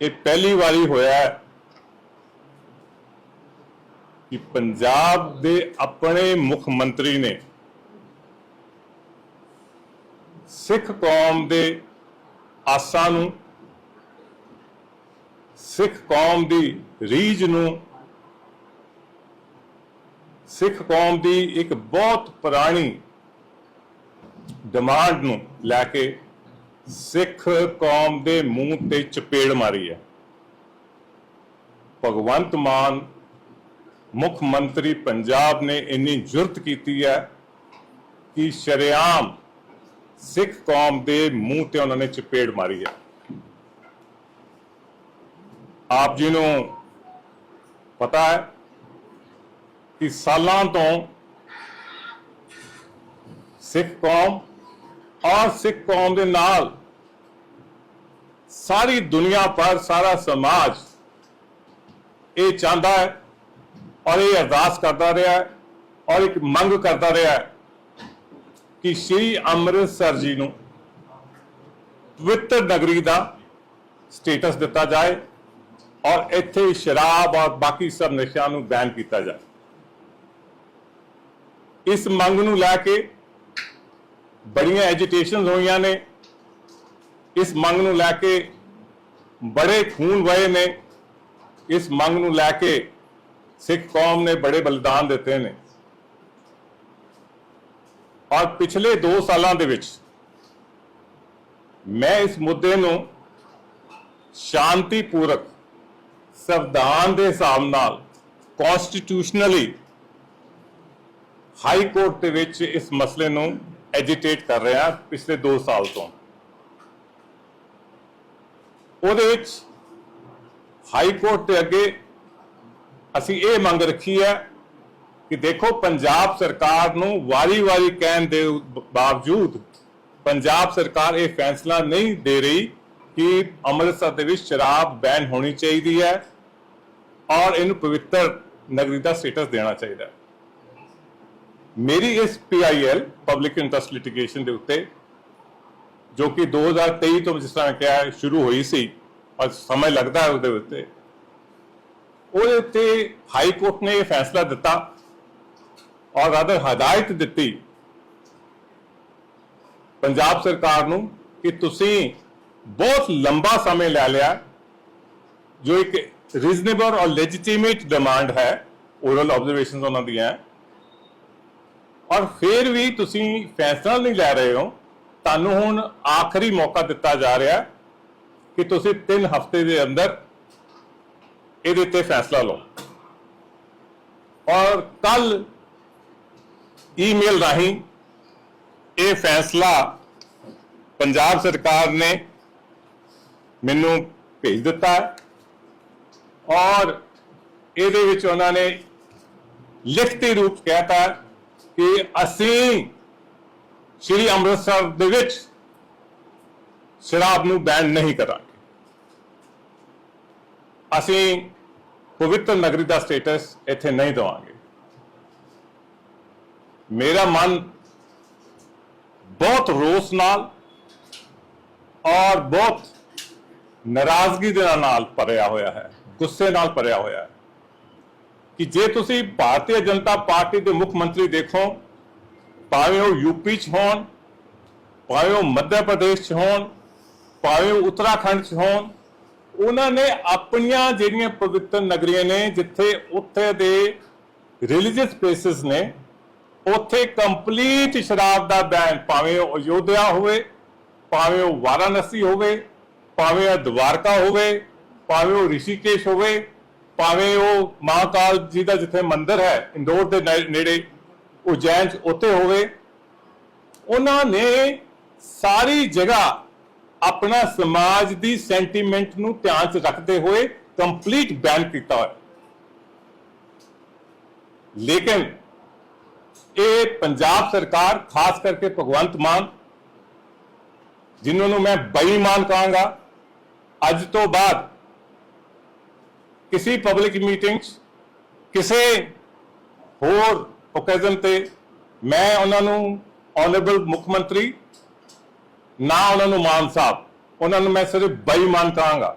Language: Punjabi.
ਇਹ ਪਹਿਲੀ ਵਾਰੀ ਹੋਇਆ ਕਿ ਪੰਜਾਬ ਦੇ ਆਪਣੇ ਮੁੱਖ ਮੰਤਰੀ ਨੇ ਸਿੱਖ ਕੌਮ ਦੇ ਆਸਾਂ ਨੂੰ, ਸਿੱਖ ਕੌਮ ਦੀ ਰੀਝ ਨੂੰ, ਸਿੱਖ ਕੌਮ ਦੀ ਇੱਕ ਬਹੁਤ ਪੁਰਾਣੀ ਡਿਮਾਂਡ ਨੂੰ ਲੈ ਕੇ ਸਿੱਖ ਕੌਮ ਦੇ ਮੂੰਹ ਤੇ ਚਪੇੜ ਮਾਰੀ ਹੈ। ਭਗਵੰਤ ਮਾਨ, ਮੁੱਖ ਮੰਤਰੀ ਪੰਜਾਬ ਨੇ ਇੰਨੀ ਜੁਰਤ ਕੀਤੀ ਹੈ ਕਿ ਸ਼ਰੇਆਮ ਸਿੱਖ ਕੌਮ ਦੇ ਮੂੰਹ ਤੇ ਉਹਨਾਂ ਨੇ ਚਪੇੜ ਮਾਰੀ ਹੈ। ਆਪ ਜੀ ਨੂੰ ਪਤਾ ਹੈ ਕਿ ਸਾਲਾਂ ਤੋਂ ਸਿੱਖ ਕੌਮ ਔਰ ਸਿੱਖ ਕੌਮ ਦੇ ਨਾਲ ਸਾਰੀ ਦੁਨੀਆ ਪਰ ਸਾਰਾ ਸਮਾਜ ਇਹ ਚਾਹੁੰਦਾ ਹੈ ਔਰ ਇਹ ਅਰਦਾਸ ਕਰਦਾ ਰਿਹਾ ਹੈ ਔਰ ਇੱਕ ਮੰਗ ਕਰਦਾ ਰਿਹਾ ਹੈ ਕਿ ਸ਼੍ਰੀ ਅੰਮ੍ਰਿਤਸਰ ਜੀ ਨੂੰ ਪਵਿੱਤਰ ਨਗਰੀ ਦਾ ਸਟੇਟਸ ਦਿੱਤਾ ਜਾਏ ਔਰ ਇੱਥੇ ਸ਼ਰਾਬ ਔਰ ਬਾਕੀ ਸਭ ਨਸ਼ਿਆਂ ਨੂੰ ਬੈਨ ਕੀਤਾ ਜਾਏ। ਇਸ ਮੰਗ ਨੂੰ ਲੈ ਕੇ ਬੜੀਆਂ ਐਜੀਟੇਸ਼ਨਸ ਹੋਈਆਂ ਨੇ। ਇਸ ਮੰਗ ਨੂੰ ਲੈ ਕੇ ਬੜੇ ਖੂਨ ਵਏ ਨੇ। ਇਸ ਮੰਗ ਨੂੰ ਲੈ ਕੇ ਸਿੱਖ ਕੌਮ ਨੇ ਬੜੇ ਬਲੀਦਾਨ ਦਿੱਤੇ ਨੇ। ਔਰ ਪਿਛਲੇ 2 ਸਾਲਾਂ ਦੇ ਵਿੱਚ ਮੈਂ ਇਸ ਮੁੱਦੇ ਨੂੰ ਸ਼ਾਂਤੀਪੂਰਕ, ਸੰਵਿਧਾਨ ਦੇ ਹਿਸਾਬ ਨਾਲ ਕਨਸਟੀਟਿਊਸ਼ਨਲੀ ਹਾਈ ਕੋਰਟ ਦੇ ਵਿੱਚ ਇਸ ਮਸਲੇ ਨੂੰ ਐਜੀਟੇਟ ਕਰ ਰਿਹਾ ਪਿਛਲੇ 2 ਸਾਲ ਤੋਂ। ਉਹਦੇ ਵਿੱਚ ਹਾਈ ਕੋਰਟ ਦੇ ਅੱਗੇ ਅਸੀਂ ਇਹ ਮੰਗ ਰੱਖੀ ਹੈ ਕਿ ਦੇਖੋ ਪੰਜਾਬ ਸਰਕਾਰ ਨੂੰ ਵਾਰੀ-ਵਾਰੀ ਕਹਿਣ ਦੇ ਬਾਵਜੂਦ ਪੰਜਾਬ ਸਰਕਾਰ ਇਹ ਫੈਸਲਾ ਨਹੀਂ ਦੇ ਰਹੀ ਕਿ ਅੰਮ੍ਰਿਤਸਰ ਦੇ ਵਿੱਚ ਸ਼ਰਾਬ ਬੈਨ ਹੋਣੀ ਚਾਹੀਦੀ ਹੈ ਔਰ ਇਹਨੂੰ ਪਵਿੱਤਰ ਨਗਰੀ ਦਾ ਸਟੇਟਸ ਦੇਣਾ ਚਾਹੀਦਾ ਹੈ। ਮੇਰੀ ਇਸ ਪੀਆਈਐਲ ਪਬਲਿਕ ਇੰਟਰਸਟ ਲਿਟੀਗੇਸ਼ਨ ਦੇ ਉੱਤੇ, ਜੋ ਕਿ 2023 ਤੋਂ ਜਿਸ ਤਰ੍ਹਾਂ ਕਿਹਾ ਸ਼ੁਰੂ ਹੋਈ ਸੀ ਔਰ ਸਮਝ ਲੱਗਦਾ ਹੈ ਉਹਦੇ ਉੱਤੇ ਉਹਦੇ ਉੱਤੇ ਹਾਈ ਕੋਰਟ ਨੇ ਇਹ ਫੈਸਲਾ ਦਿੱਤਾ ਔਰ ਰਾਦਰ ਹਦਾਇਤ ਦਿੱਤੀ ਪੰਜਾਬ ਸਰਕਾਰ ਨੂੰ ਕਿ ਤੁਸੀਂ ਬਹੁਤ ਲੰਬਾ ਸਮੇਂ ਲੈ ਲਿਆ, ਜੋ ਇੱਕ ਰੀਜ਼ਨੇਬਲ ਔਰ ਲੈਜੀਟੀਮੇਟ ਡਿਮਾਂਡ ਹੈ ਓਰਲ ਆਬਜ਼ਰਵੇਸ਼ਨਸ ਉਹਨਾਂ ਦੀਆਂ। ਔਰ ਫਿਰ ਵੀ ਤੁਸੀਂ ਫੈਸਲਾ ਨਹੀਂ ਲੈ ਰਹੇ ਹੋ, ਤੁਹਾਨੂੰ ਹੁਣ ਆਖਰੀ ਮੌਕਾ ਦਿੱਤਾ ਜਾ ਰਿਹਾ ਕਿ ਤੁਸੀਂ 3 ਹਫ਼ਤੇ ਦੇ ਅੰਦਰ ਇਹਦੇ ਤੇ ਫੈਸਲਾ ਲਓ। ਔਰ ਕੱਲ ਈਮੇਲ ਰਾਹੀਂ ਇਹ ਫੈਸਲਾ ਪੰਜਾਬ ਸਰਕਾਰ ਨੇ ਮੈਨੂੰ ਭੇਜ ਦਿੱਤਾ ਹੈ ਔਰ ਇਹਦੇ ਵਿੱਚ ਉਹਨਾਂ ਨੇ ਲਿਖਤੀ ਰੂਪ ਕਹਿਤਾ ਹੈ ਕਿ ਅਸੀਂ ਸ਼੍ਰੀ ਅੰਮ੍ਰਿਤਸਰ ਦੇ ਵਿੱਚ ਸ਼ਰਾਬ ਨੂੰ ਬੈਨ ਨਹੀਂ ਕਰਾਂਗੇ। ਅਸੀਂ ਪਵਿੱਤਰ ਨਗਰੀ ਦਾ ਸਟੇਟਸ ਇੱਥੇ ਨਹੀਂ ਦਵਾਂਗੇ। ਮੇਰਾ ਮਨ ਬਹੁਤ ਰੋਸ ਨਾਲ ਔਰ ਬਹੁਤ ਨਾਰਾਜ਼ਗੀ ਦੇ ਨਾਲ ਭਰਿਆ ਹੋਇਆ ਹੈ, ਗੁੱਸੇ ਨਾਲ ਭਰਿਆ ਹੋਇਆ ਹੈ। ਕਿ ਜੇ ਤੁਸੀਂ ਭਾਰਤੀ ਜਨਤਾ ਪਾਰਟੀ ਦੇ ਮੁੱਖ ਮੰਤਰੀ ਦੇਖੋ, ਭਾਵੇਂ ਉਹ ਯੂਪੀ ਚ ਹੋਣ, ਭਾਵੇਂ ਉਹ ਮੱਧ ਪ੍ਰਦੇਸ਼ ਚ ਹੋਣ, ਭਾਵੇਂ ਉਹ ਉੱਤਰਾਖੰਡ ਚ ਹੋਣ, ਉਹਨਾਂ ਨੇ ਆਪਣੀਆਂ ਜਿਹੜੀਆਂ ਪਵਿੱਤਰ ਨਗਰੀਆਂ ਨੇ, ਜਿੱਥੇ ਉੱਥੇ ਦੇ ਰਿਲੀਜੀਅਸ ਪਲੇਸਿਸ ਨੇ, ਉੱਥੇ ਕੰਪਲੀਟ ਸ਼ਰਾਬ ਦਾ ਬੈਨ, ਭਾਵੇਂ ਉਹ ਅਯੋਧਿਆ ਹੋਵੇ, ਭਾਵੇਂ ਉਹ ਵਾਰਾਣਸੀ ਹੋਵੇ, ਭਾਵੇਂ ਉਹ ਦਵਾਰਕਾ ਹੋਵੇ, ਭਾਵੇਂ ਉਹ ਰਿਸ਼ੀਕੇਸ਼ ਹੋਵੇ ਭਾਵੇਂ ਉਹ ਮਹਾਕਾਲ ਜੀ ਦਾ ਜਿੱਥੇ ਮੰਦਿਰ ਹੈ, ਇੰਦੌਰ ਦੇ ਨੇੜੇ ਉਜੈਨ ਚ ਉੱਥੇ ਹੋਵੇ, ਉਹਨਾਂ ਨੇ ਸਾਰੀ ਜਗ੍ਹਾ ਆਪਣਾ ਸਮਾਜ ਦੀ ਸੈਂਟੀਮੈਂਟ ਨੂੰ ਧਿਆਨ ਚ ਰੱਖਦੇ ਹੋਏ ਕੰਪਲੀਟ ਬੈਨ ਕੀਤਾ ਹੋਇਆ। ਲੇਕਿਨ ਇਹ ਪੰਜਾਬ ਸਰਕਾਰ, ਖਾਸ ਕਰਕੇ ਭਗਵੰਤ ਮਾਨ, ਜਿਨ੍ਹਾਂ ਨੂੰ ਮੈਂ ਬੇਈਮਾਨ ਕਹਾਂਗਾ, ਅੱਜ ਤੋਂ ਬਾਅਦ ਕਿਸੇ ਪਬਲਿਕ ਮੀਟਿੰਗ 'ਚ ਕਿਸੇ ਹੋਰ ਓਕੇਜ਼ਨ ਤੇ ਮੈਂ ਉਹਨਾਂ ਨੂੰ ਆਨਰੇਬਲ ਮੁੱਖ ਮੰਤਰੀ ਨਾ ਉਹਨਾਂ ਨੂੰ ਮਾਨ ਸਾਹਿਬ ਉਹਨਾਂ ਨੂੰ ਮੈਂ ਸਿਰਫ ਬੇਈਮਾਨ ਕਹਾਂਗਾ